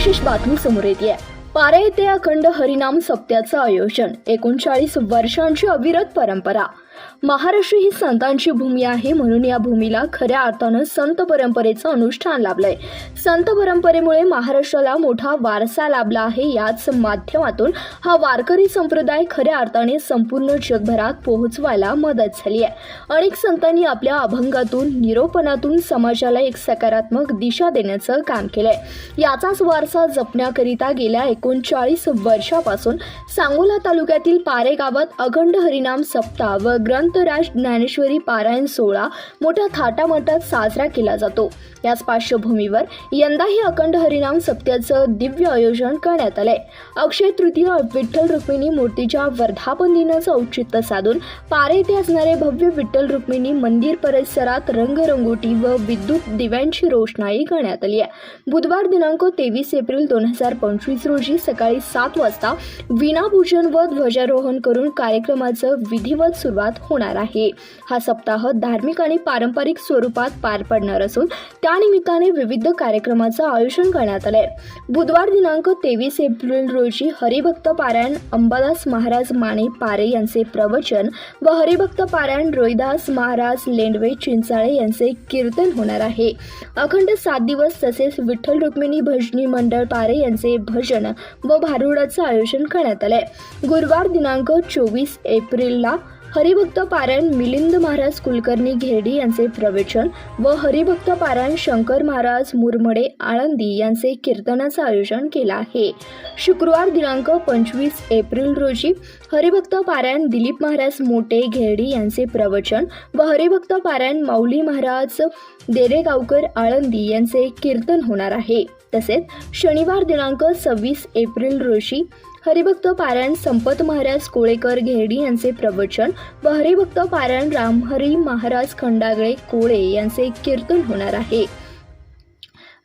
विशेष बातमी समोर येते. पारे येथे अखंड हरिनाम सप्त्याचं आयोजन. एकोणचाळीस वर्षांची अविरत परंपरा. महाराष्ट्र ही संतांची भूमी आहे म्हणून या भूमीला खऱ्या अर्थानं संत परंपरेचं अनुष्ठान लाभलंय. संत परंपरेमुळे महाराष्ट्राला मोठा वारसा लाभला आहे. याच माध्यमातून हा वारकरी संप्रदाय खऱ्या अर्थाने संपूर्ण जगभरात पोहोचवायला मदत झाली आहे. अनेक संतांनी आपल्या अभंगातून निरोपणातून समाजाला एक सकारात्मक दिशा देण्याचं काम केलंय. याचाच वारसा जपण्याकरिता गेल्या एकोणचाळीस वर्षापासून सांगोला तालुक्यातील पारे गावात अखंड हरिनाम सप्ताह व ग्रंथ राज ज्ञानेश्वरी पारायण सोहळा मोठ्या थाटामाटात साजरा केला जातो. याच पार्श्वभूमीवर यंदाही अखंड हरिनाम सप्त्याचं दिव्य आयोजन करण्यात आलंय. अक्षय तृतीय विठ्ठल रुक्मिणी मूर्तीच्या वर्धापन दिनाचं औचित्य साधून पारे येथे असणारे भव्य विठ्ठल रुक्मिणी मंदिर परिसरात रंगरंगोटी व विद्युत दिव्यांची रोषणाई करण्यात आली आहे. बुधवार दिनांक तेवीस एप्रिल दोन हजार पंचवीस रोजी सकाळी सात वाजता विनापूजन व ध्वजारोहण करून कार्यक्रमाचं विधिवत सुरुवात होणार आहे. हा सप्ताह धार्मिक आणि पारंपरिक स्वरूपात पार पडणार असून त्यानिमित्ताने विविध कार्यक्रमाचं आयोजन करण्यात आलंय. बुधवार दिनांक तेवीस एप्रिल रोजी हरिभक्त पारायण अंबादास महाराज माने पारे यांचे प्रवचन व हरिभक्त पारायण रोहिदास महाराज लेंडवे चिंचाळे यांचे कीर्तन होणार आहे. अखंड सात दिवस तसेच विठ्ठल रुक्मिणी भजनी मंडळ पारे यांचे भजन व भारुडाचं आयोजन करण्यात आलंय. गुरुवार दिनांक चोवीस एप्रिलला हरिभक्त पारायण मिलिंद महाराज कुलकर्णी घेरडी यांचे प्रवचन व हरिभक्त पारायण शंकर महाराज मुरमडे आळंदी यांचे कीर्तनाचं आयोजन केलं आहे. शुक्रवार दिनांक पंचवीस एप्रिल रोजी हरिभक्त पारायण दिलीप महाराज मोटे घेरडी यांचे प्रवचन व हरिभक्त पारायण माऊली महाराज देरेगावकर आळंदी यांचे कीर्तन होणार आहे. तसेच शनिवार दिनांक सव्वीस एप्रिल रोजी हरिभक्त पारायण संपत महाराज कोळेकर घेरडी यांचे प्रवचन व हरिभक्त पारायण रामहरी महाराज खंडागळे कोळे यांचे कीर्तन होणार आहे.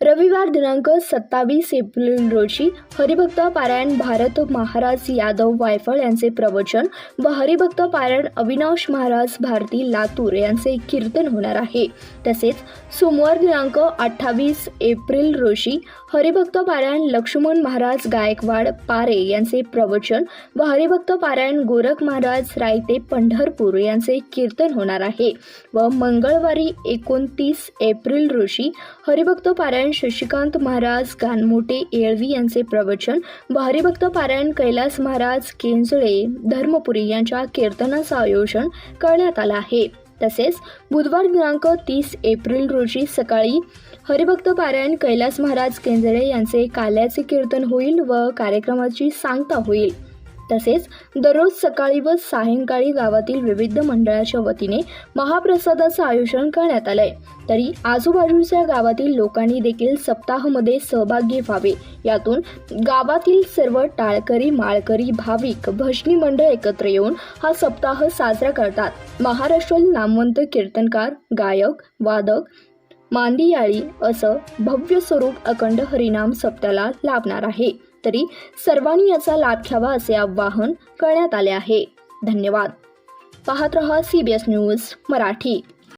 रविवार दिनांक सत्तावीस एप्रिल रोजी हरिभक्त पारायण भारत महाराज यादव वायफळ यांचे प्रवचन व हरिभक्त पारायण अविनाश महाराज भारती लातूर यांचे कीर्तन होणार आहे. तसेच सोमवार दिनांक अठ्ठावीस एप्रिल रोजी हरिभक्त पारायण लक्ष्मण महाराज गायकवाड पारे यांचे प्रवचन व हरिभक्त पारायण गोरख महाराज रायते पंढरपूर यांचे कीर्तन होणार आहे. व मंगळवारी एकोणतीस एप्रिल रोजी हरिभक्त पारायण शशिकांत महाराज गानमोटे येळवी यांचे प्रवचन व हरिभक्त पारायण कैलास महाराज केंजळे धर्मपुरी यांच्या कीर्तनाचं आयोजन करण्यात आलं आहे. तसेच बुधवार दिनांक तीस एप्रिल रोजी सकाळी हरिभक्त पारायण कैलास महाराज केंजळे यांचे काल्याचे कीर्तन होईल व कार्यक्रमाची सांगता होईल. तसेच दररोज सकाळी व सायंकाळी गावातील विविध मंडळाच्या वतीने महाप्रसादाचं आयोजन करण्यात आलंय. तरी आजूबाजूच्या गावातील लोकांनी देखील सप्ताहामध्ये सहभागी व्हावे. यातून गावातील सर्व टाळकरी माळकरी भाविक भजनी मंडळ एकत्र येऊन हा सप्ताह साजरा करतात. महाराष्ट्रातील नामवंत कीर्तनकार गायक वादक मांदियाळी असं भव्य स्वरूप अखंड हरिनाम सप्त्याला लाभणार आहे. तरी सर्वांनी याचा लाभ घ्यावा असे आवाहन करण्यात आले आहे. धन्यवाद. पाहत रहा C B S news Marathi.